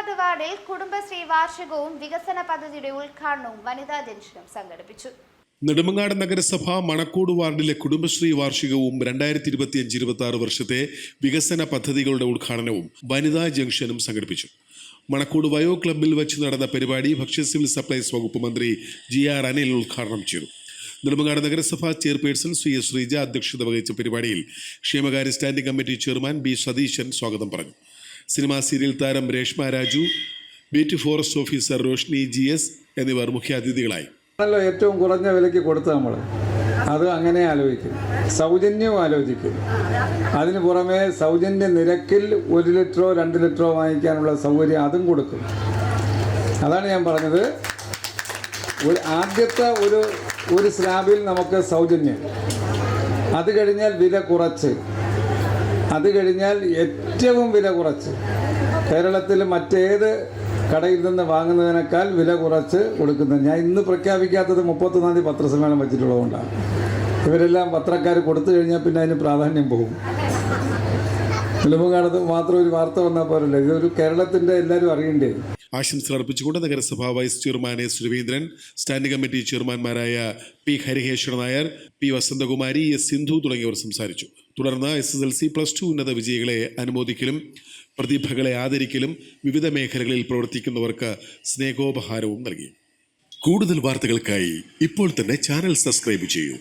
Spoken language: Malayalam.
നെടുമങ്ങാട് വാർഡിൽ കുടുംബശ്രീ വാർഷികവും വികസന പദ്ധതിയുടെ ഉദ്ഘാടനവും വനിതാ ജംഗ്ഷനും സംഘടിപ്പിച്ചു. നെടുമങ്ങാട് നഗരസഭ മണക്കോട് വാർഡിലെ കുടുംബശ്രീ വാർഷികവും രണ്ടായിരത്തി ഇരുപത്തിയഞ്ച് ഇരുപത്തി ആറ് വർഷത്തെ വികസന പദ്ധതികളുടെ ഉദ്ഘാടനവും വനിതാ ജംഗ്ഷനും സംഘടിപ്പിച്ചു. മണക്കോട് വയോ ക്ലബ്ബിൽ വെച്ച് നടന്ന പരിപാടി ഭക്ഷ്യ സിവിൽ സപ്ലൈസ് വകുപ്പ് മന്ത്രി ജി ആർ അനിൽ ഉദ്ഘാടനം ചെയ്തു. നെടുമങ്ങാട് നഗരസഭ ചെയർപേഴ്സൺ ശ്രീ എസ് ശ്രീജ അധ്യക്ഷത വഹിച്ച പരിപാടിയിൽ ക്ഷേമകാര്യ standing committee chairman B Satheesan സ്വാഗതം പറഞ്ഞു. സിനിമാ സീരിയൽ താരം Reshma Raju beat forest officer Roshni G S എന്നിവർ മുഖ്യാതിഥികളായി. ആണല്ലോ ഏറ്റവും കുറഞ്ഞ വിലയ്ക്ക് കൊടുത്ത് നമ്മൾ അത് അങ്ങനെ ആലോചിക്കും. സൗജന്യവും ആലോചിക്കും. അതിന് പുറമെ സൗജന്യ നിരക്കിൽ ഒരു ലിറ്ററോ രണ്ട് ലിറ്ററോ വാങ്ങിക്കാനുള്ള സൗകര്യം അതും കൊടുക്കും. അതാണ് ഞാൻ പറഞ്ഞത്. ഒരു ആദ്യത്തെ ഒരു ഒരു സ്ലാബിൽ നമുക്ക് സൗജന്യം. അത് കഴിഞ്ഞാൽ വില കുറച്ച്. അത് കഴിഞ്ഞാൽ ഏറ്റവും വില കുറച്ച്. കേരളത്തിൽ മറ്റേത് കടയിൽ നിന്ന് വാങ്ങുന്നതിനേക്കാൾ വില കുറച്ച് കൊടുക്കുന്നത് ഞാൻ ഇന്ന് പ്രഖ്യാപിക്കാത്തത് മുപ്പത്തൊന്നാം തീയതി പത്രസമ്മേളനം വെച്ചിട്ടുള്ളതുകൊണ്ടാണ്. ഇവരെല്ലാം പത്രക്കാർ കൊടുത്തു കഴിഞ്ഞാൽ പിന്നെ അതിന് പ്രാധാന്യം പോകും. ഫിലിമുകാലത്ത് മാത്രം ഒരു വാർത്ത വന്നാൽ പോരല്ലോ? ഇതൊരു കേരളത്തിന്റെ എല്ലാവരും അറിയണ്ടേ? ആശംസകൾ അർപ്പിച്ചുകൊണ്ട് നഗരസഭാ vice chairman S Raveendran standing committee ചെയർമാൻമാരായ P Hariheswara Nair P Vasanthakumari S Sindhu തുടങ്ങിയവർ സംസാരിച്ചു. തുടർന്ന് S S L C plus two ഉന്നത വിജയികളെ അനുമോദിക്കലും പ്രതിഭകളെ ആദരിക്കലും വിവിധ മേഖലകളിൽ പ്രവർത്തിക്കുന്നവർക്ക് സ്നേഹോപഹാരവും നൽകി. കൂടുതൽ വാർത്തകൾക്കായി ഇപ്പോൾ തന്നെ ചാനൽ സബ്സ്ക്രൈബ് ചെയ്യൂ.